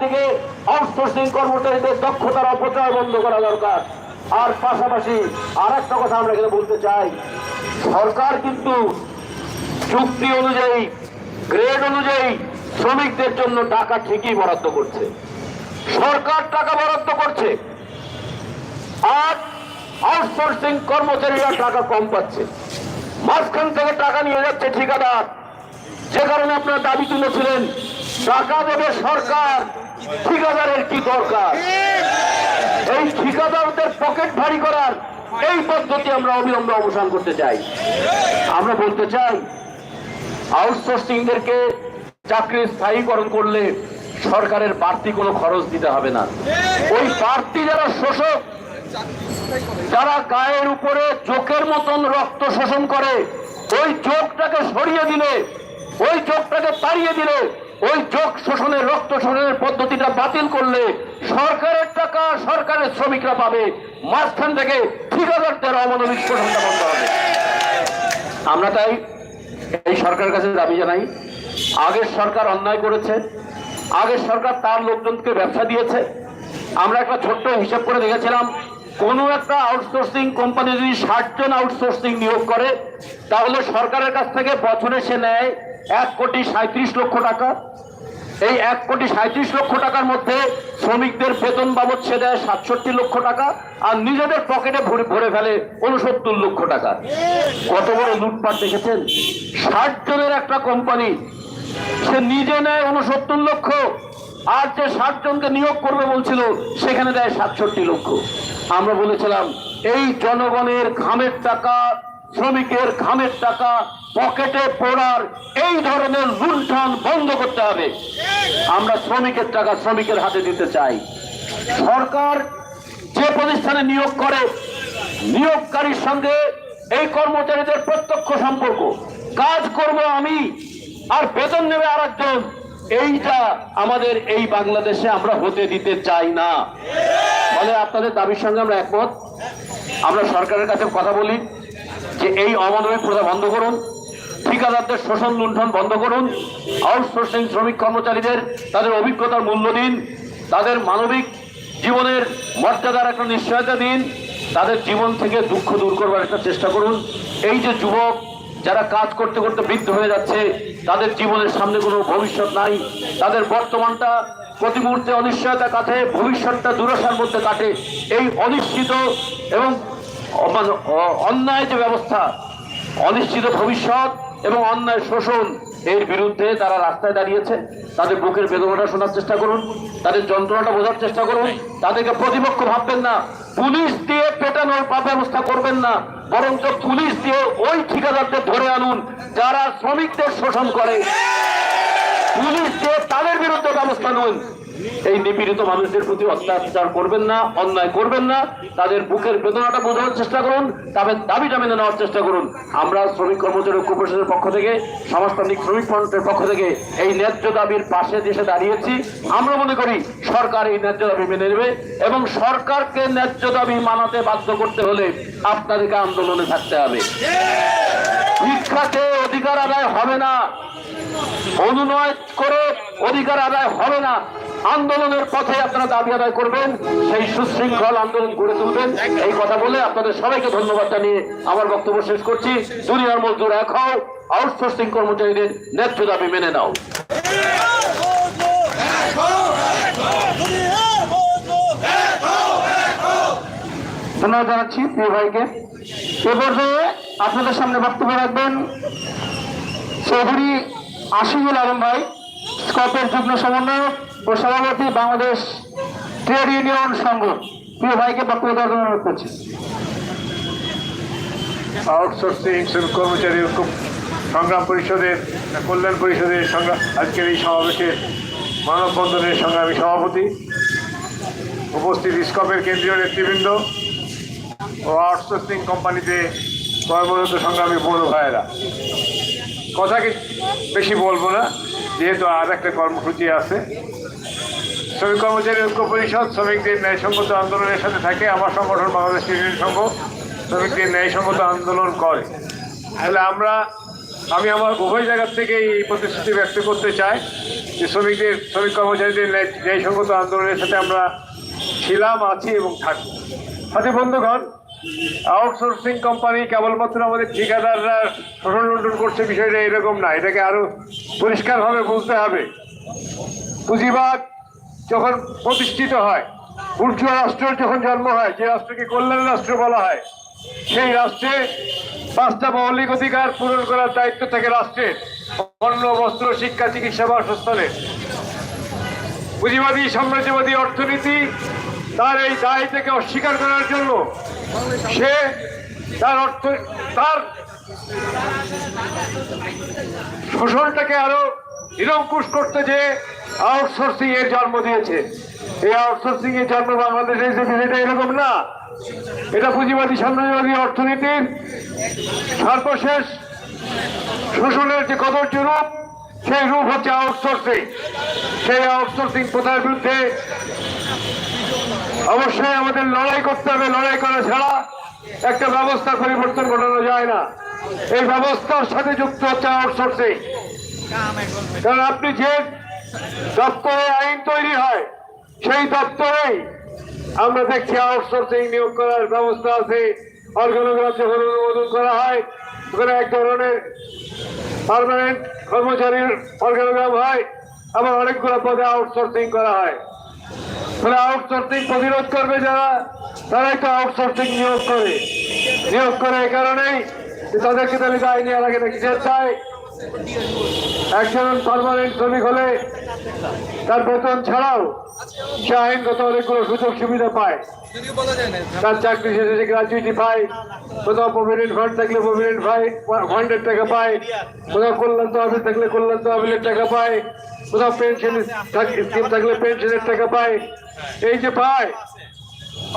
দিকে আউটসোর্সিং কর্মচারীদের দক্ষতার অপচয় বন্ধ করা দরকার। আর পাশাপাশি আর একটা কথা আমরা এখানে বলতে চাই। সরকার কিন্তু চুক্তি অনুযায়ী, গ্রেড অনুযায়ী শ্রমিকদের জন্য টাকা ঠিকই বরাদ্দ করছে। সরকার টাকা বরাদ্দ করছে। আর আউটসোর্সিং কর্মচারীরা টাকা কম পাচ্ছে। মাঝখান থেকে টাকা নিয়ে যাচ্ছে ঠিকাদার। যে কারণে আপনারা দাবি তুলেছিলেন, টাকা দেবে সরকার। ঠিকাদারের কি দরকার? এই ঠিকাদারদের পকেট ভারী করার এই পদ্ধতি আমরা অবিলম্বে অবসান করতে চাই। আমরা বলতে চাই আউটসোর্সিংদেরকে চাকরি স্থায়ীকরণ করলে সরকারের বাড়তি কোনো খরচ দিতে হবে না। ওই বাড়তি যারা শোষক, যারা গায়ের উপরে চোখের মতন রক্ত শোষণ করে, ওই চোখটাকে সরিয়ে দিলে, ওই চোখটাকে তাড়িয়ে দিলে ওই চোখ শোষণের রক্ত শোষণের পদ্ধতিটা বাতিল করলে সরকারের টাকা সরকারের শ্রমিকরা পাবে। মাঝখান থেকে ঠিকাদারদের অমানবিক শোষণটা বন্ধ হবে। আমরা তাই এই সরকারের কাছে দাবি জানাই, আগের সরকার অন্যায় করেছে, আগের সরকার তার লোকজনকে ব্যবসা দিয়েছে। আমরা একটা ছোট্ট হিসাব করে দেখেছিলাম, কোনো একটা আউটসোর্সিং কোম্পানি যদি ষাট জন আউটসোর্সিং নিয়োগ করে, তাহলে সরকারের কাছ থেকে বছরে সে নেয় এক কোটি সাঁত্রিশ লক্ষ টাকা। এই এক কোটি সাঁত্রিশ লক্ষ টাকার মধ্যে শ্রমিকদের বেতন বাবদ সে দেয় সাতষট্টি লক্ষ টাকা আর নিজেদের পকেটে ভরে ভরে ফেলে উনসত্তর লক্ষ টাকা। কত বড় লুটপাট দেখেছেন? ষাট জনের একটা কোম্পানি, সে নিজে নেয় উনসত্তর লক্ষ, আর যে ষাট জনকে নিয়োগ করবে বলছিল, সেখানে দেয় সাতষট্টি লক্ষ। আমরা বলেছিলাম, এই জনগণের ঘামের টাকা শ্রমিকের ঘামের টাকা পকেটে পড়ার এই ধরনের লুণ্ঠন বন্ধ করতে হবে। আমরা শ্রমিকের টাকা শ্রমিকের হাতে দিতে চাই। সরকার যে প্রতিষ্ঠানে নিয়োগ করে, নিয়োগকারীর সঙ্গে এই কর্মচারীদের প্রত্যক্ষ সম্পর্ক। কাজ করব আমি, আর বেতন নেবে আর একজন এইটা আমাদের এই বাংলাদেশে আমরা হতে দিতে চাই না। ফলে আপনাদের দাবির সঙ্গে আমরা একমত। আমরা সরকারের কাছে কথা বলি। যে এই অমানবিক প্রথা বন্ধ করুন। ঠিকাদারদের শোষণ লুণ্ঠন বন্ধ করুন। আউটসোর্সিং শ্রমিক কর্মচারীদের তাদের অভিজ্ঞতার মূল্য দিন। তাদের মানবিক জীবনের মর্যাদার একটা নিশ্চয়তা দিন। তাদের জীবন থেকে দুঃখ দূর করবার একটা চেষ্টা করুন। এই যে যুবক, যারা কাজ করতে করতে বৃদ্ধ হয়ে যাচ্ছে, তাদের জীবনের সামনে কোনো ভবিষ্যৎ নাই। তাদের বর্তমানটা প্রতি মুহূর্তে অনিশ্চয়তা কাটে, ভবিষ্যৎটা দুরসার মধ্যে কাটে। এই অনিশ্চিত এবং অন্যায় যে ব্যবস্থা, অনিশ্চিত ভবিষ্যৎ এবং অন্যায় শোষণ, এর বিরুদ্ধে তারা রাস্তায় দাঁড়িয়েছে। তাদের বুকের বেদনাটা শোনার চেষ্টা করুন, তাদের যন্ত্রণাটা বোঝার চেষ্টা করুন, তাদেরকে প্রতিপক্ষ ভাববেন না, পুলিশ দিয়ে পেটানোর ব্যবস্থা করবেন না, বরঞ্চ পুলিশ দিয়ে ওই ঠিকাদারদের ধরে আনুন, যারা শ্রমিকদের শোষণ করে। পুলিশ দিয়ে তাদের বিরুদ্ধে ব্যবস্থা নিন। এই নিপীড়িত মানুষদের প্রতি অত্যাচার করবেন না, অন্যায় করবেন না। তাদের বুকের বেদনাটা বোঝানোর চেষ্টা করুন, তাদের দাবিটা মেনে নেওয়ার চেষ্টা করুন। আমরা শ্রমিক কর্মচারী ঐক্য পরিষদের পক্ষ থেকে, সমাজতান্ত্রিক শ্রমিক ফ্রন্টের পক্ষ থেকে এই ন্যায্য দাবির পাশে দেশে দাঁড়িয়েছি। আমরা মনে করি সরকার এই ন্যায্য দাবি মেনে নেবে এবং সরকারকে ন্যায্য দাবি মানাতে বাধ্য করতে হলে আপনাদেরকে আন্দোলনে থাকতে হবে। শিক্ষাতে অধিকার আদায় হবে না। অনুনয় করে অধিকার আদায় হবে না। আন্দোলনের পথে আপনারা দাবি আদায় করবেন, সেই সুশৃঙ্খল আন্দোলন গড়ে তুলবেন। এই কথা বলে আপনাদের সবাইকে ধন্যবাদ জানিয়ে আমার বক্তব্য শেষ করছি। দুনিয়ার মজদুর এক হও আউটসোর্সিং কর্মচারীদের ন্যায্য দাবি মেনে নাও। ধন্যবাদ জানাচ্ছি প্রিয় ভাইকে। এ পর্যায়ে আপনাদের সামনে বক্তব্য রাখবেন, চৌধুরী আশিকুল আলম ভাই। স্কপের যুগ্ম সমন্বয়ক ও সভাপতি বাংলাদেশ ট্রেড ইউনিয়ন সংঘ। প্রিয় ভাইকে বক্তব্য দেওয়ার জন্য অনুরোধ করছি। আউটসোর্সিং কর্মচারী সংগ্রাম পরিষদের, কল্যাণ পরিষদের সংগ্রাম আজকের এই সমাবেশে মানববন্ধনের সঙ্গে আমি সভাপতি, উপস্থিত স্কপের কেন্দ্রীয় নেতৃবৃন্দ ও আউটসোর্সিং কোম্পানিতে কর্মরত সংগ্রামী বড় ভাইয়েরা। কথা কি বেশি বলব না। যেহেতু আর একটা কর্মসূচি আছে, শ্রমিক কর্মচারী ঐক্য পরিষদ, শ্রমিকদের ন্যায়সঙ্গত আন্দোলনের সাথে থাকে আমার সংগঠন বাংলাদেশ ইউনিয়ন সংঘ, শ্রমিকদের ন্যায়সঙ্গত আন্দোলন করে। তাহলে আমরা, আমি আমার উভয় জায়গার থেকে এই প্রতিশ্রুতি ব্যক্ত করতে চাই যে শ্রমিকদের, শ্রমিক কর্মচারীদের ন্যায়- ন্যায়সঙ্গত আন্দোলনের সাথে আমরা ছিলাম, আছি এবং থাকব। সাথে বন্ধুগণ আউটসোর্সিং কোম্পানি কেবলমাত্র আমাদের ঠিকাদাররা শোষণ লুণ্ঠন করছে, বিষয়টা এরকম না। এটাকে আরও পরিষ্কারভাবে বুঝতে হবে। পুঁজিবাদ যখন প্রতিষ্ঠিত হয় উর্জুয়া রাষ্ট্রের যখন জন্ম হয়, যে রাষ্ট্রকে কল্যাণ রাষ্ট্র বলা হয়, সেই রাষ্ট্রে পাঁচটা মৌলিক অধিকার পূরণ করার দায়িত্ব থাকে রাষ্ট্রের। অন্ন, বস্ত্র, শিক্ষা, চিকিৎসা বাসস্থানের পুঁজিবাদী, সাম্রাজ্যবাদী অর্থনীতি তার এই দায় থেকে অস্বীকার করার জন্য সে তার অর্থ, তার শোষণটাকে আরও নিরঙ্কুশ করতে যে আউটসোর্সিং এর জন্ম দিয়েছে। এই আউটসোর্সিং এর জন্ম বাংলাদেশে বিষয়টা এরকম না। এটা পুঁজিবাদী, সাম্রাজ্যবাদী অর্থনীতির সর্বশেষ শোষণের যে কদর্য রূপ সেই রূপ হচ্ছে আউটসোর্সিং সেই আউটসোর্সিং প্রথার বিরুদ্ধে অবশ্যই আমাদের লড়াই করতে হবে, লড়াই করা ছাড়া একটা ব্যবস্থার পরিবর্তন ঘটানো যায় না। এই ব্যবস্থার সাথে যুক্ত হচ্ছে আউটসোর্সিং কারণ আপনি যে দপ্তরে আইন তৈরি হয়, সেই দপ্তরেই আমরা দেখছি আউটসোর্সিং নিয়োগ করার ব্যবস্থা আছে। অর্গানোগ্রাম যখন অনুমোদন করা হয়, ওখানে এক ধরনের পার্মানেন্ট কর্মচারীর অর্গানোগ্রাম হয়, আবার অনেকগুলো পদে আউটসোর্সিং করা হয়। তাহলে আউটসোর্সিং প্রতিরোধ করবে যারা, তারা তো আউটসোর্সিং নিয়োগ করে। নিয়োগ করে এই কারণেই তাদেরকে তাহলে দায় নেওয়া লাগে না কিসের দায় একজন পারমানেন্ট শ্রমিক হলে তার বেতন ছাড়াও সে আইনগত অনেকগুলো সুযোগ সুবিধা পায়। তার চাকরি শেষে সে গ্রাজুইটি পায়, কোথাও প্রভিডেন্ট ফান্ড থাকলে প্রভিডেন্ট ফান্ডের টাকা পায়, কোথাও কল্যাণ তহবিল থাকলে কল্যাণ তহবিলের টাকা পায়, কোথাও পেনশন স্কিম থাকলে পেনশনের টাকা পায়। এই যে পায়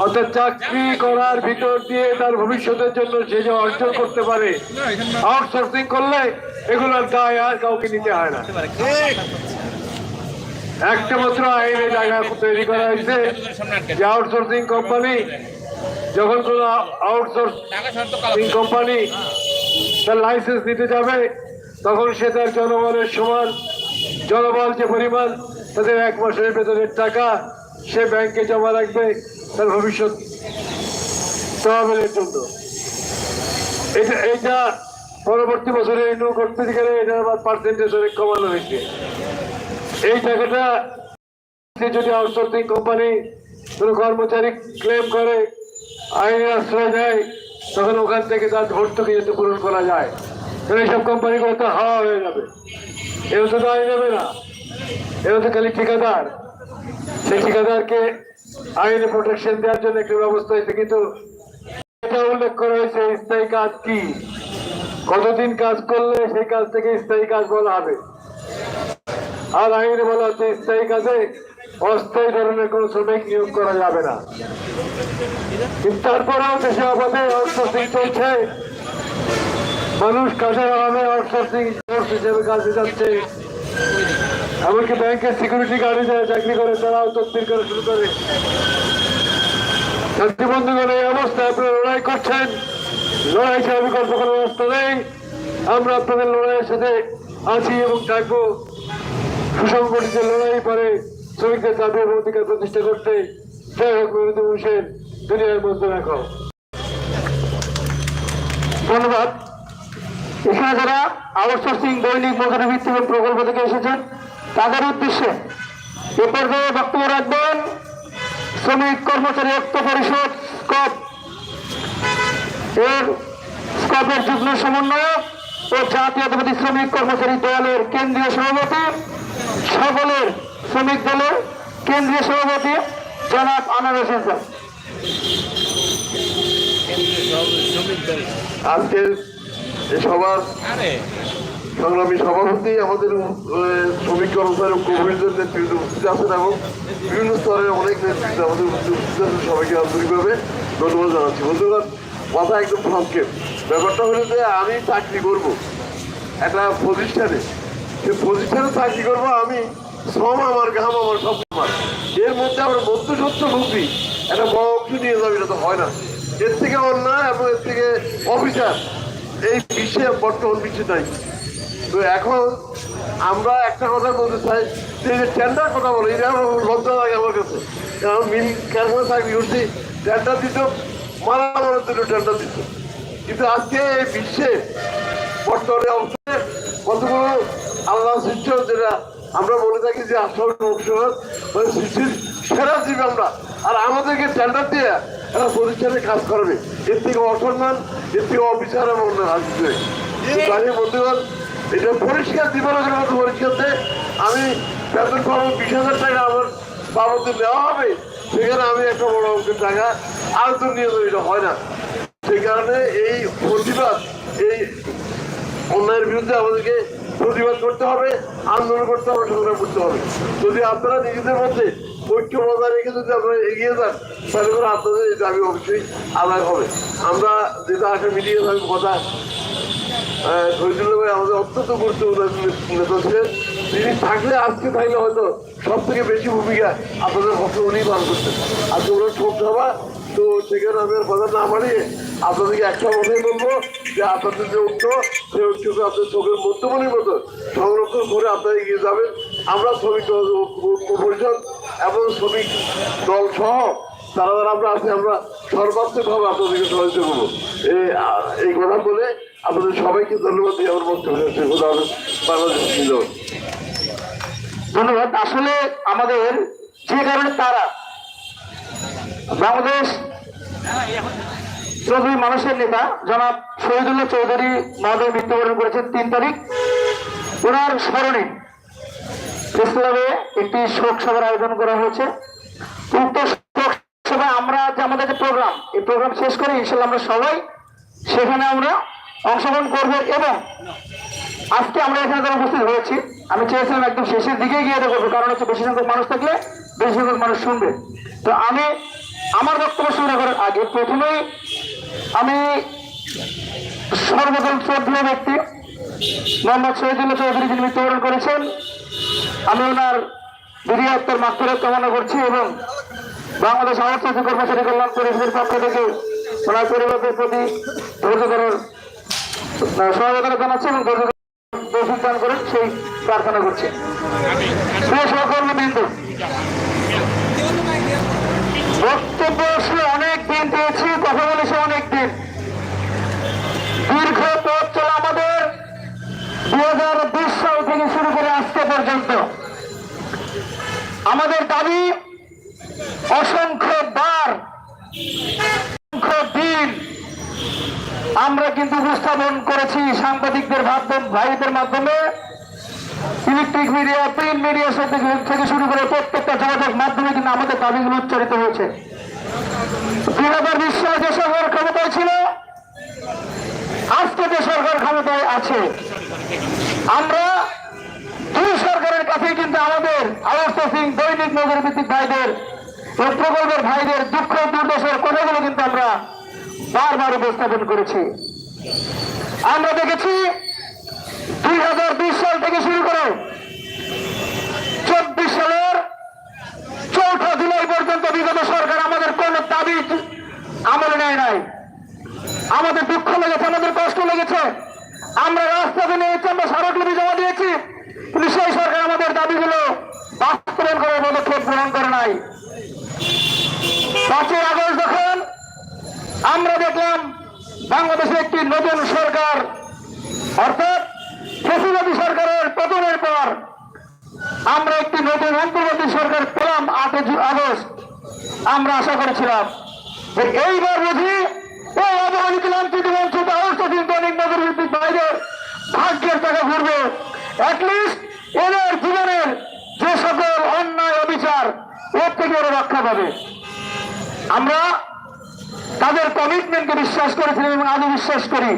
অর্থাৎ চাকরি করার ভিতর দিয়ে তার ভবিষ্যতের জন্য সে যে অর্জন করতে পারে আউটসোর্সিং করলে এগুলোর দায় আর কাউকে নিতে হয় না। একটা মাত্র আইনে জায়গা তৈরি করা হয়েছে যে আউটসোর্সিং কোম্পানি, যখন কোনো আউটসোর্সিং কোম্পানি তার লাইসেন্স দিতে যাবে, তখন সে তার জনবলের সমান, জনবল যে পরিমাণ, তাদের এক মাসের ভেতরের টাকা সে ব্যাংকে জমা রাখবে। তার ভবিষ্যৎ তহবিলের জন্য এটা এইটা পরবর্তী বছরে রিনিউ করতে গেলে এটা আবার পার্সেন্টেজ অনেক কমানো হয়েছে। এই টাকাটা যদি আউটসোর্সিং কোম্পানি কোনো কর্মচারী ক্লেম করে আইনের আশ্রয় দেয় তখন ওখান থেকে তার ভর্তুকি যাতে পূরণ করা যায়। তাহলে এইসব কোম্পানিগুলো তো হাওয়া হয়ে যাবে। এও তো দায় নেবে না। এও তো খালি ঠিকাদার। সেই ঠিকাদারকে আইনে প্রোটেকশন দেওয়ার জন্য একটা ব্যবস্থা হয়েছে, কিন্তু এটা উল্লেখ করা হয়েছে, স্থায়ী কাজ কি? কতদিন কাজ করলে সেই কাজ থেকে স্থায়ী কাজ বলা হবে? আর আইনে বলা হচ্ছে, স্থায়ী কাজে অস্থায়ী ধরনের কোন শ্রমিক নিয়োগ করা যাবে না। তারপরেও দেশে অবাধে আউটসোর্সিং চলছে, মানুষ কাজের অভাবে আউটসোর্সিং হিসেবে কাজে যাচ্ছে। এমনকি ব্যাংকের সিকিউরিটি গার্ডে যারা চাকরি করে, তারাও তদবির করা শুরু করে। বন্ধুগণ এই অবস্থায় আপনারা লড়াই করছেন। লড়াই ছাড়া বিকল্প কোনো রাস্তা নেই। আমরা আপনাদের লড়াইয়ের সাথে আছি এবং থাকব। সুসংগঠিত লড়াই পরে শ্রমিকদের দাবি এবং অধিকার প্রতিষ্ঠা করতে জয় হোক মেহমুদ হোসেন দুনিয়ার মধ্যে রাখো। ধন্যবাদ। এখানে যারা আউটসোর্সিং দৈনিক মজুরি ভিত্তিক প্রকল্প থেকে এসেছেন তাদের উদ্দেশ্যে এ পর্যায়ে বক্তব্য রাখবেন শ্রমিক কর্মচারী ঐক্য পরিষদ স্কপ। এর স্কপের যুগ্ম সমন্বয়ক ও জাতীয়তাবাদী শ্রমিক কর্মচারী দলের কেন্দ্রীয় সভাপতি সকলের শ্রমিক দলের কেন্দ্রীয় সভাপতি জনাব আনার হোসেন স্যার। আজকের এই সভার সংগ্রামী সভাপতি, আমাদের শ্রমিক কর্মচারী কর্মীদের নেতৃত্বে উপস্থিত আছেন এবং বিভিন্ন স্তরের অনেক নেতৃত্বে আমাদের উপস্থিত আছেন, সবাইকে আন্তরিকভাবে ধন্যবাদ জানাচ্ছি। বন্ধুগণ কথা একদম সংক্ষেপ ব্যাপারটা হলো যে, আমি চাকরি করব একটা প্রতিষ্ঠানে। সে প্রতিষ্ঠানে চাকরি করব আমি শ্রম আমার, ঘাম আমার, সব আমার। এর মধ্যে আমরা মধ্যসত্ত্ব ভুগি একটা বড় অংশ নিয়ে যাবে, এটা তো হয় না। এর থেকে অন্যায় এবং এর থেকে অফিসার এই বিশ্বে বর্তমান বিশ্বে নাই। তো এখন আমরা একটা কথা বলতে চাই যে টেন্ডার কথা বলি এটা আমার লজ্জা লাগে আমার কাছে। কারণ মিল কারখানা চাকরি করছি টেন্ডার দিত মারা মারা দুটো টেন্ডার দিত। কিন্তু আজকে এই বিশ্বে বর্তমানে অবস্থায় কতগুলো আল্লাহ সৃষ্ট যেটা আমরা বলে থাকি যে আসল লোকসভা মানে সৃষ্টির সেরা জীব আমরা। আর আমাদেরকে টেন্ডার দিয়ে একটা প্রতিষ্ঠানে কাজ করবে। এর থেকে অসম্মান এর থেকে অবিচার এবং নেই। তাই বন্ধুগণ এটা পরিষ্কার দিবালকের মতো পরিষ্কার আমি বেতন পাবো বিশ হাজার টাকা আমার বাবদে নেওয়া হবে, সেখানে আমি একটা বড় অঙ্কের টাকা আলোচনা নিয়ে তো এটা হয় না। সেই কারণে এই প্রতিবাদ, এই অন্যায়ের বিরুদ্ধে আমাদেরকে প্রতিবাদ করতে হবে, আন্দোলন করতে হবে, সংগ্রাম করতে হবে। যদি আপনারা নিজেদের মধ্যে ঐক্য বজায় রেখে যদি আপনারা এগিয়ে যান, তাহলে আপনাদের এই দাবি অবশ্যই আদায় হবে। আমরা যেটা আসে মিডিয়া আমি কথা শহীদুল্লাহ ভাই আমাদের অত্যন্ত গুরুত্বপূর্ণ নেতা ছিলেন। তিনি থাকলে আজকে থাকলে হয়তো সব থেকে বেশি ভূমিকা আপনাদের পক্ষে উনি পালন করতেন। আজকে ওনার ছোট সভা, তো সেখানে আমি কথা না মারিয়ে আপনাদেরকে একটা কথাই বলব, যে আপনাদের যে ঐক্য সেই ঐক্যকে আপনাদের চোখের মধ্যমণির মতো সংরক্ষণ করে আপনারা এগিয়ে যাবেন। আমরা শ্রমিক পরিষদ এবং শ্রমিক দল সহ তারা আমরা আছি, আমরা সর্বাত্মকভাবে আপনাদেরকে সহযোগিতা করব। এই কথা বলে আপনাদের সবাইকে ধন্যবাদ দিয়ে আমার বক্তব্য। বাংলাদেশ জিন্দাবাদ। ধন্যবাদ আসলে আমাদের যে কারণে তারা বাংলাদেশ চৌধুরী মানুষের নেতা, জনাব শহীদুল্লাহ চৌধুরী মহোদয় মৃত্যুবরণ করেছেন তিন তারিখ ওনার স্মরণে ক্লাবে একটি শোক সভার আয়োজন করা হয়েছে উক্ত শোক সভায় আমরা যে আমাদের যে প্রোগ্রাম, এই প্রোগ্রাম শেষ করে ইনশাল্লাহ আমরা সবাই সেখানে আমরা অংশগ্রহণ করবে এবং আজকে আমরা এখানে যারা উপস্থিত হয়েছি, আমি চেয়েছিলাম একদম শেষের দিকে গিয়ে এটা করব, কারণ হচ্ছে বেশি সংখ্যক মানুষ থাকলে বেশি সংখ্যক মানুষ শুনবে। তো আমি আমার বক্তব্য শুরু করার আগে প্রথমেই আমি সর্বজন শ্রদ্ধীয় ব্যক্তি, মোহাম্মদ শহীদুল্লাহ চৌধুরী যিনি মৃত্যুবরণ করেছেন, আমি ওনার বৃহত্তর মাত্রা কামনা করছি এবং বাংলাদেশ আওয়াজ কর্মচারী কল্যাণ পরিষদের পক্ষ থেকে ওনার পরিবারের প্রতি ধৈর্য ধরার সহযোগিতা জানাচ্ছি এবং তৌফিক দান করেন সেই প্রার্থনা করছি। সহকর্মীবৃন্দ, বক্তব্য আসলে অনেক দিন পেয়েছি কথা বলেছে অনেক দিন। দীর্ঘ পথ চলা আমাদের দু হাজার বিশ সাল থেকে শুরু করে আজকে পর্যন্ত। আমাদের দাবি, অসংখ্য বার, অসংখ্য দিন আমরা কিন্তু উপস্থাপন করেছি সাংবাদিকদের মাধ্যম, ভাইদের মাধ্যমে। ইলেকট্রিক মিডিয়া প্রিন্ট মিডিয়া থেকে শুরু করে প্রত্যেকটা যোগাযোগ মাধ্যমে কিন্তু আমাদের দাবিগুলো উচ্চারিত হয়েছে। দুই হাজার বিশ সালে যে সরকার ক্ষমতায় ছিল, আজকে যে সরকার ক্ষমতায় আছে, আমরা দুই সরকারের কাছে কিন্তু আমাদের আওয়াজ সিং, দৈনিক নজর ভিত্তিক ভাইদের প্রকল্পের ভাইদের দুঃখ দুর্দশার কথাগুলো কিন্তু আমরা বারবার উপস্থাপন করেছি। আমরা দেখেছি দুই হাজার বিশ সাল থেকে শুরু করে চব্বিশ সালের চৌঠা জুলাই পর্যন্ত বিগত সরকার আমাদের কোন দাবি আমলে নেয় নাই। আমাদের দুঃখ লেগেছে, আমাদের কষ্ট লেগেছে। আমরা রাস্তাতে নিয়েছি আমরা স্মারকলিপি জমা দিয়েছি, কিন্তু সেই সরকার আমাদের দাবিগুলো বাস্তবায়ন করার পদক্ষেপ গ্রহণ করে নাই। পাঁচই আগস্ট যখন আমরা দেখলাম বাংলাদেশে একটি নতুন সরকার, অর্থাৎ ফেসিবাদী সরকারের পতনের পর আমরা একটি নতুন অন্তর্বর্তী সরকার পেলাম আটই আগস্ট। আমরা আশা করেছিলাম যে এইবার বুঝি এদের জীবনের যে সকল থেকে ওরা রক্ষা পাবে। আমরা তাদের কমিটমেন্টকে বিশ্বাস করেছিলাম এবং আজও বিশ্বাস করি।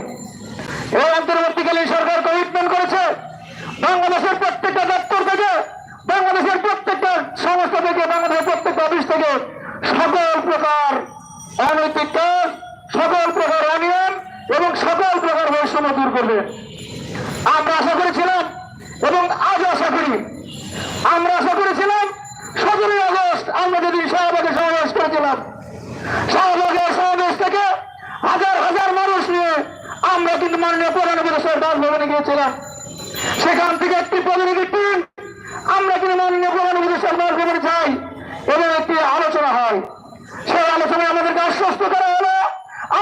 এই অন্তর্বর্তীকালীন সরকার কমিটমেন্ট করেছে। বাংলাদেশের প্রত্যেকটা দপ্তর থেকে, বাংলাদেশের প্রত্যেকটা সংস্থা থেকে, বাংলাদেশের প্রত্যেকটা অফিস থেকে সকল প্রকার অনৈতিক কাজ, সকল প্রকার অনিয়ম এবং সকল প্রকার বৈষম্য দূর করবে। আমরা আশা করেছিলাম এবং আজ আশা করি, আমরা আশা করেছিলাম সতেরোই আগস্ট আমরা যদি শাহবাগে সমাবেশ করেছিলাম শাহবাগের সমাবেশ থেকে হাজার হাজার মানুষ নিয়ে আমরা কিন্তু মাননীয় প্রধানমন্ত্রী সরকার ভবনে গিয়েছিলাম। সেখান থেকে একটি প্রতিনিধি টিম আমরা কিন্তু মাননীয় প্রধানমন্ত্রী সরকার খবর চাই এবং একটি আলোচনা হয়। সেই আলোচনায় আমাদেরকে আশ্বস্ত করা হলো,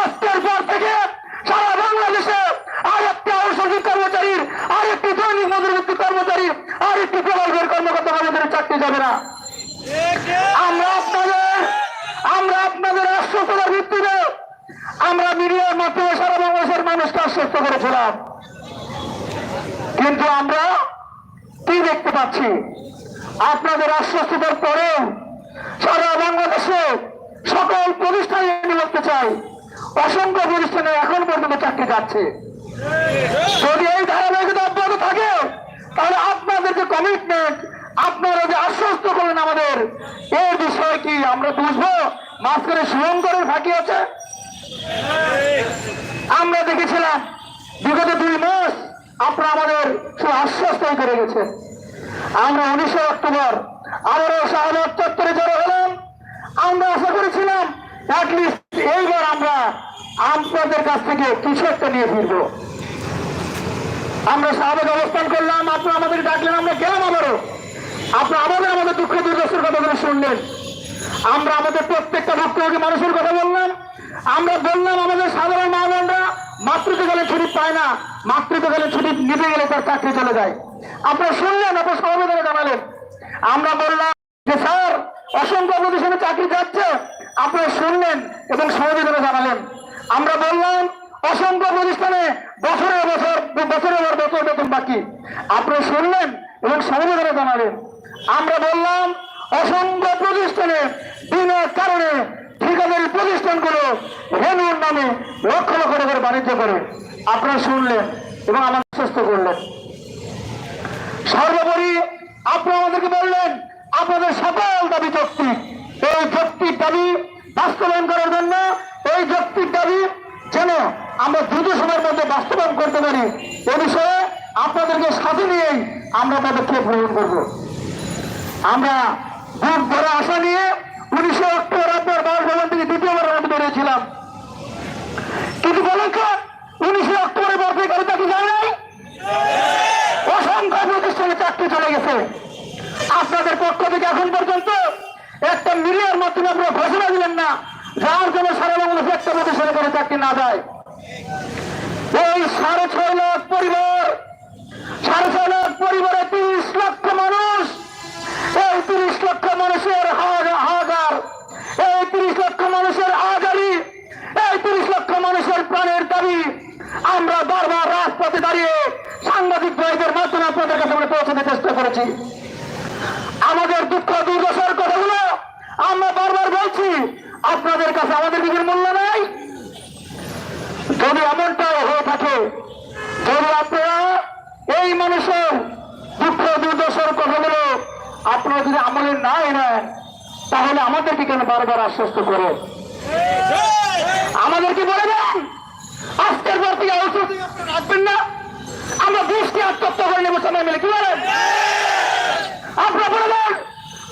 আজকের পর থেকে সারা বাংলাদেশে আর একটি আবাসিক কর্মচারীর আর একটি দৈনিক মজুরিভিত্তিক কর্মচারী আর একটি প্রকল্পের কর্মকর্তা কর্মচারী চাকরি যাবে না। আমরা আপনাদের আমরা আপনাদের আশ্বস্ততার ভিত্তিতে আমরা মিডিয়ার মাধ্যমে সারা বাংলাদেশের মানুষকে আশ্বস্ত করেছিলাম। কিন্তু আমরা কি দেখতে পাচ্ছি? আপনাদের আশ্বস্ততার পরেও সারা বাংলাদেশে সকল প্রতিষ্ঠানে আমি বলতে চাই, অসংখ্য প্রতিষ্ঠানে এখন পর্যন্ত চাকরি যাচ্ছে। যদি এই ধারাবাহিকতা অব্যাহত থাকে, তাহলে আপনাদের যে কমিটমেন্ট আপনারা যে আশ্বস্ত করলেন আমাদের এর বিষয় কি আমরা বুঝব? মাঝখানে শুভঙ্করের ফাঁকি আছে। আমরা দেখেছিলাম বিগত দুই মাস আপনারা আমাদের শুধু আশ্বস্তই করে গেছেন আমরা উনিশে অক্টোবর আবারও শাহবাগ চত্বরে জড়ো হলাম। আমরা আশা করেছিলাম এইবার আমরা আপনাদের কাছ থেকে কিছু একটা নিয়ে ফিরবো। আমরা শাহবাগ অবস্থান করলাম, আপনারা আমাদের ডাকলেন, আমরা গেলাম আবারও। আপনারা আমাদের আমাদের দুঃখ দুর্দশার কথাগুলো শুনলেন। আমরা আমাদের প্রত্যেকটা ভুক্তভোগী মানুষের কথা বললাম। আমরা বললাম আমাদের সাধারণ মা বোনরা মাতৃত্বকালীন ছুটি পায় না মাতৃত্বকালীন ছুটি নিতে গেলে তার চাকরি চলে যায়। আপনারা শুনলেন, আপনার সহবেদনা জানালেন। আমরা বললাম যে, স্যার, অসংখ্য প্রতিষ্ঠানে চাকরি যাচ্ছে। আপনারা শুনলেন এবং সহবেদনা জানালেন। আমরা বললাম, অসংখ্য প্রতিষ্ঠানে বছরের বছর বছরের পর বছর বেতন বাকি। আপনারা শুনলেন এবং সমবেদনা জানালেন। আমরা বললাম, অসংখ্য প্রতিষ্ঠানে বিনা কারণে প্রতিষ্ঠানগুলো রেনুর নামে লক্ষ লক্ষ টাকার বাণিজ্য করে। আপনারা শুনলেন এবং আমার সুস্থ করলেন। সর্বোপরি আপনি আমাদেরকে বললেন, আপনাদের সকল দাবি যৌক্তিক এই যৌক্তিক দাবি বাস্তবায়ন করার জন্য এই যৌক্তিক দাবি যেন আমরা দ্রুত সময়ের মধ্যে বাস্তবায়ন করতে পারি, এ বিষয়ে আপনাদেরকে সাথে নিয়েই আমরা পদক্ষেপ গ্রহণ করব। আমরা বুক ভরা আশা নিয়ে উনিশে অক্টোবর আপনার বাসভবন থেকে দ্বিতীয়বার মধ্যে বেরিয়েছিলাম। কিন্তু বলেন উনিশে পর থেকে কারও চাকরি যায় নাই? অসংখ্য প্রতিষ্ঠানে চাকরি চলে গেছে। আপনাদের পক্ষ থেকে এখন পর্যন্ত একটা মিলিয়ন মাধ্যমে আপনারা ঘোষণা দিলেন না, যার জন্য সারা বাংলাদেশে একটা প্রতিষ্ঠানে করে চাকরি না যায় এই সাড়ে ছয় লাখ পরিবার, সাড়ে ছয় লাখ পরিবারে তিরিশ লক্ষ মানুষ, এই তিরিশ লক্ষ মানুষের এই তিরিশ লক্ষ মানুষের আগালি এই তিরিশ লক্ষ মানুষের প্রাণের দাবি। আমরা বারবার রাজপথে দাঁড়িয়ে সাংবাদিক ভাইদের মাধ্যমে আপনাদের কাছে আমরা পৌঁছাতে চেষ্টা করেছি। আমাদের দুঃখ দুর্দশার কথাগুলো আমরা বারবার বলছি। আপনাদের কাছে আমাদের দিকের মূল্য নেই। যদি এমনটাও হয়ে থাকে, যদি আপনারা এই মানুষের দুঃখ দুর্দশার কথাগুলো আপনারা যদি আমলে না নেন তাহলে আমাদেরকে কেন বারবার আশ্বস্ত করেন আমাদেরকে বলে দেন, আজকের পর থেকে ঔষধ রাখবেন না। আমরা বৃষ্টি আত্মহত্যা করে নেব সময় মিলে, কি বলেন? আপনারা বলে দেন,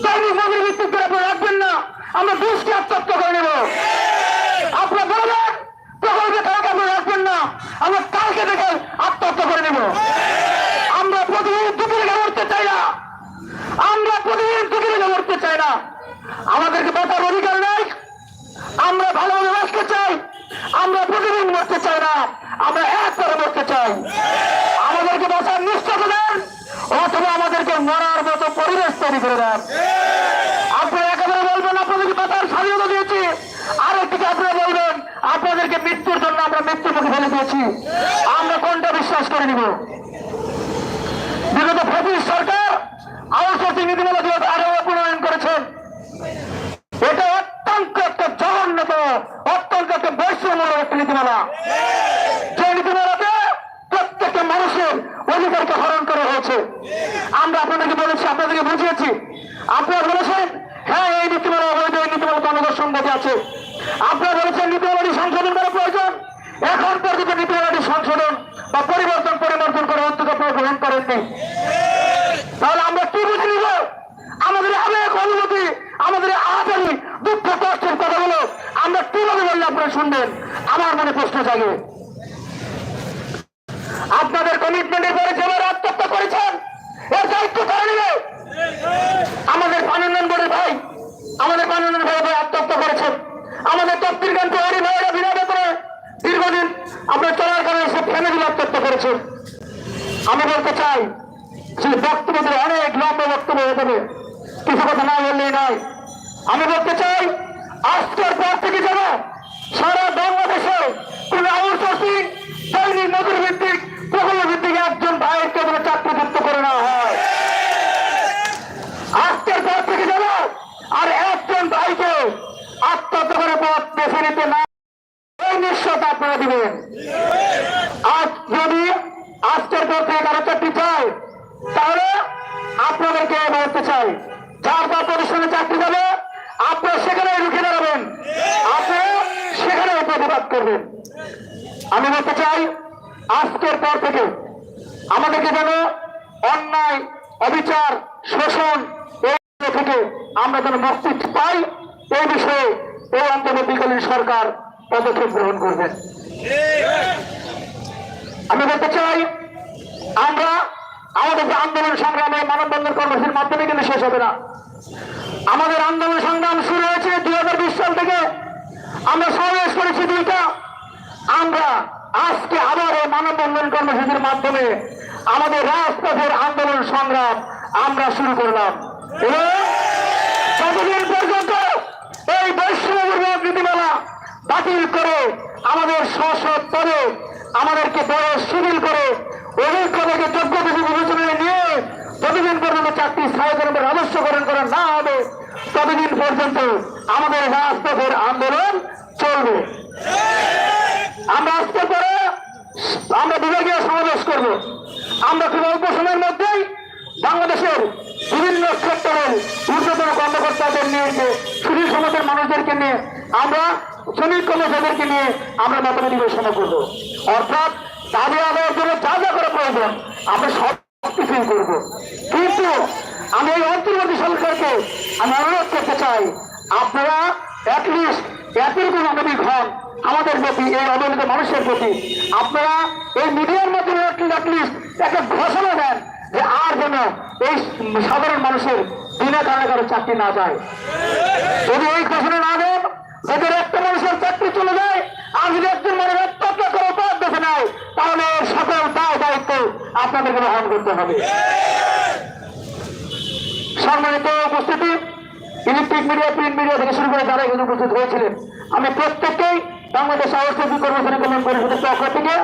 দৈনিক মজুরি ভিত্তিক করে আপনারা রাখবেন না, আমরা বৃষ্টি আত্মহত্যা করে নেব। আপনারা বলে দেন, প্রকল্পে টাকা আপনারা রাখবেন না, আমরা কালকে দেখে আত্মহত্যা করে নেব। আমরা প্রতিদিন লেগে মরতে চাই না। আমরা প্রতিদিন লেগে মরতে চাই না। আমাদেরকে বাঁচার অধিকার নেই। আমরা ভালোভাবে বাঁচতে চাই। আমরা প্রতিদিন মরতে চাই না। আমরা এক করে মরতে চাই। আমাদেরকে বাঁচার নিশ্চয় দেন, অথবা আমাদেরকে মরার মতো পরিবেশ তৈরি করে দেন। আপনারা একেবারে বলবেন, আপনাদেরকে বাঁচার স্বাধীনতা দিয়েছি। আরেকদিকে আপনারা বলবেন, আপনাদেরকে মৃত্যুর জন্য আমরা মৃত্যুর মুখে ফেলে দিয়েছি। আমরা কোনটা বিশ্বাস করে নিব? বিগত ফ্যাসিস্ট সরকার আউটসোর্সিং নীতিমালা দু হাজার আঠারো প্রণয়ন করেছেন এটা অত্যন্ত একটা জঘন্যত অত্যন্ত একটা বৈষম্যমূলক একটা নীতিমালা। যে নীতিমালাতে প্রত্যেকটা মানুষের অধিকারকে হরণ করা হয়েছে। আমরা আপনাদেরকে বলেছি, আপনাদেরকে বুঝিয়েছি। আপনারা বলেছেন হ্যাঁ এই নীতিমালা অবৈধ এই নীতিমালা জনগণ সংগতি আছে। আপনারা বলেছেন, নীতিমালাটি সংশোধন করা প্রয়োজন। এখন পর্যন্ত নীতিমালাটি সংশোধন বা পরিবর্তন পরিবর্তন করে অন্তত গ্রহণ করেননি। তাহলে আমরা কি বুঝে নিব? আমাদের আবেগ অনুভূতি, আমাদের আহাতারি দুঃখ কষ্টের কথাগুলো আমরা কীভাবে বললে আপনারা শুনবেন? আমার মনে প্রশ্ন জাগে। আপনাদের কমিটমেন্টের পরে যেভাবে আত্মহত্যা করেছেন, এর দায়িত্ব করে নেবে? আমাদের পানুন্নয়ন বোর্ডের ভাই, আমাদের পানুন্নয়ন ভাই ভাই আত্মহত্যা করেছেন। আমাদের তফতির গান তৈরি ভাইরা বিনা বেতনে দীর্ঘদিন আপনার চলার কারণে সব ফ্যামিলি আত্মহত্যা করেছেন। আমি বলতে চাই যে বক্তব্য দিয়ে অনেক লম্বা বক্তব্য হয়ে যাবে কিছু কথা না বললেই নয়। আমি বলতে চাই, আজকের পর থেকে যেন সারা বাংলাদেশে কোন আউটসোর্সিং দৈনিক মজুরি ভিত্তিক প্রকল্প ভিত্তিক একজন ভাইয়ের কেবল চাকরিযুক্ত করে নেওয়া হয়। আজকের পর থেকে যেন আর একজন ভাইকে আত্মহত্যা করে পথ বেছে নিতে না নিশ্চয়তা আপনারা দিবেন। আজ যদি আজকের পর থেকে কারও চাকরি চাই, তাহলে আপনাদেরকে বলতে চাই। যার যার প্রতিষ্ঠানে চাকরি যাবে আপনারা সেখানে রুখে দাঁড়াবেন। আপনারা সেখানে প্রতিবাদ করবেন। আমি বলতে চাই, আজকের পর থেকে আমাদেরকে যেন অন্যায়, অবিচার, শোষণ এই থেকে আমরা যেন মুক্তি পাই, এই বিষয়ে এই অন্তর্বর্তীকালীন সরকার পদক্ষেপ গ্রহণ করবেন আমি বলতে চাই, আমরা আমাদের আন্দোলন সংগ্রামে মানববন্ধন কর্মসূচির মাধ্যমে কিন্তু শেষ হবে না। আমাদের আন্দোলন সংগ্রাম শুরু হয়েছে দুই হাজার বিশ সাল থেকে। আমরা সমাবেশ করেছি দুইটা। আমরা আজকে আবার এই মানববন্ধন কর্মসূচির মাধ্যমে আমাদের রাজপথের আন্দোলন সংগ্রাম আমরা শুরু করলাম। এবং পর্যন্ত এই বৈষ্ণব নীতিমালা বাতিল করে আমাদের পদে আমাদেরকে বয়স শিথিল করে অভিজ্ঞতাকে যোগ্যতা বিবেচনায় নিয়ে যতদিন পর্যন্ত চাকরি স্থায়ীকরণের রাজস্বকরণ করা না হবে, ততদিন পর্যন্ত আমাদের রাজপথের আন্দোলন চলবে। আমরা আজকে পরে আমরা বিভাগীয় সমাবেশ করব। আমরা খুব অল্প সময়ের মধ্যেই বাংলাদেশের বিভিন্ন ক্ষেত্রের ঊর্ধ্বতন কর্মকর্তাদের নিয়ে যে সুশীল সমাজের মানুষদেরকে নিয়ে আমরা, শ্রমিক কর্মচারীদেরকে নিয়ে আমরা মত নিবেশনা করব। অর্থাৎ দাবি আদায়ের জন্য প্রয়োজন আমরা সব কিছুই করব। কিন্তু আমি এই অন্তর্বর্তী সরকারকে আমি অনুরোধ করতে চাই, আপনারা অ্যাটলিস্ট হন আমাদের প্রতি, এই অবহেলিত মানুষের প্রতি। আপনারা এই মিডিয়ার মাধ্যমে অ্যাটলিস্ট একটা ঘোষণা দেন যে আর যেন এই সাধারণ মানুষের বিনা কারণে কারও চাকরি না যায়। যদি এই ঘোষণা না দেন যদি একটা মানুষের চাকরি চলে যায় আর যদি একজন আত্মহত্যা করে নেয়, তাহলে সকল দায় দায়িত্ব আপনাদেরকে করতে হবে। সম্মানিত উপস্থিতি, ইলেকট্রিক মিডিয়া, প্রিন্ট মিডিয়া থেকে শুরু করে এখানে উপস্থিত হয়েছিলেন, আমি প্রত্যেককেই বাংলাদেশ আবাসিক কর্মচারী কল্যাণ পরিষদের পক্ষ থেকে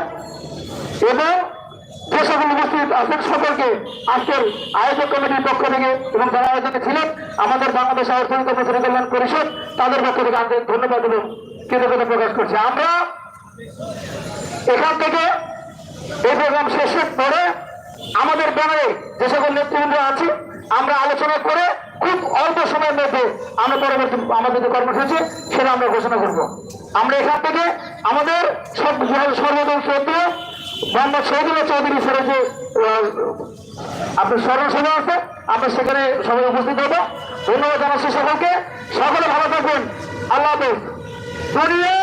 এবং যে সকল উপস্থিত আছেন সকলকে আজকের আয়োজক কমিটির পক্ষ থেকে এবং যারা আয়োজনে ছিলেন, আমাদের বাংলাদেশ আবাসিক কর্মচারী কল্যাণ পরিষদ, তাদের পক্ষ থেকে আন্তরিক ধন্যবাদ এবং কৃতজ্ঞতা প্রকাশ করছি। আমরা এখান থেকে এই প্রোগ্রাম শেষের পরে আমাদের ব্যানারে যে সকল নেতৃবৃন্দ আছে, আমরা আলোচনা করে খুব অল্প সময়ের মধ্যে আমরা পরবর্তী আমাদের যে কর্মসূচি, সেটা আমরা ঘোষণা করব। আমরা এখান থেকে আমাদের সব সর্বদল শ্রদ্ধেয় মোহাম্মদ শহীদুল্লাহ চৌধুরী স্যারের যে আপনার স্মরণসভা আছে, আমরা সেখানে সবাই উপস্থিত হব। ধন্যবাদ জানাচ্ছি সকলকে। সকলে ভালো থাকবেন। আল্লাহ হাফেজ। দুনিয়া